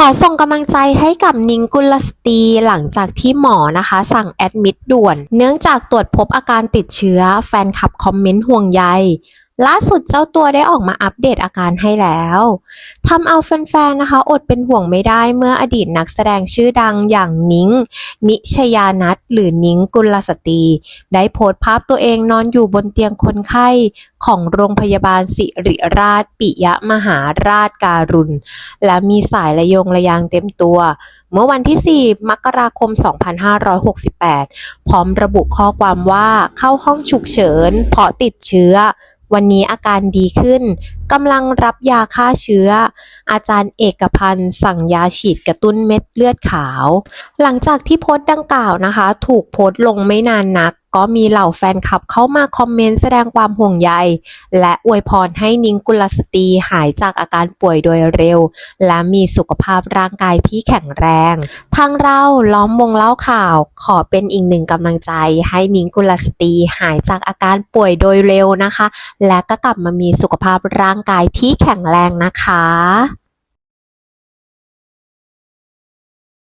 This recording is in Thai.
ขอส่งกำลังใจให้กับนิงกุลสตรีหลังจากที่หมอนะคะ สั่งแอดมิดด่วน เนื่องจากตรวจพบอาการติดเชื้อแฟนคลับคอมเมนต์ห่วงใย ล่าสุดเจ้าตัวได้ออกมาอัปเดตอาการให้แล้วทำเอาแฟนๆ นะคะ อดเป็นห่วงไม่ได้เมื่ออดีตนักแสดงชื่อดังอย่างนิ้ง นิชยานัทหรือนิ้งกุลสตรี ได้โพสต์ภาพตัวเองนอนอยู่บนเตียงคนไข้ของโรงพยาบาลสิริราช ปิยมหาราชการุณ และมีสายระยงระยางเต็มตัว เมื่อวันที่ 4 มกราคม 2568 พร้อมระบุข้อความว่าเข้าห้องฉุกเฉินเพราะติดเชื้อ วันนี้อาการดีขึ้น กำลังรับยาฆ่าเชื้อ อาจารย์เอกพันธ์สั่งยาฉีดกระตุ้นเม็ดเลือดขาว หลังจากที่โพสต์ดังกล่าวนะคะ ถูกโพสต์ลงไม่นานนัก ก็มีเหล่าแฟนคลับเข้ามาคอมเมนต์แสดงความห่วงใย และอวยพรให้นิ้งกุลสตรีหายจากอาการป่วยโดยเร็ว และมีสุขภาพร่างกายที่แข็งแรง ทางเราล้อมวงเล่าข่าว ขอเป็นอีกหนึ่งกำลังใจ ให้นิ้งกุลสตรีหายจากอาการป่วยโดยเร็วนะคะ และก็กลับมามีสุขภาพร่างางกายที่แข็งแรงนะคะ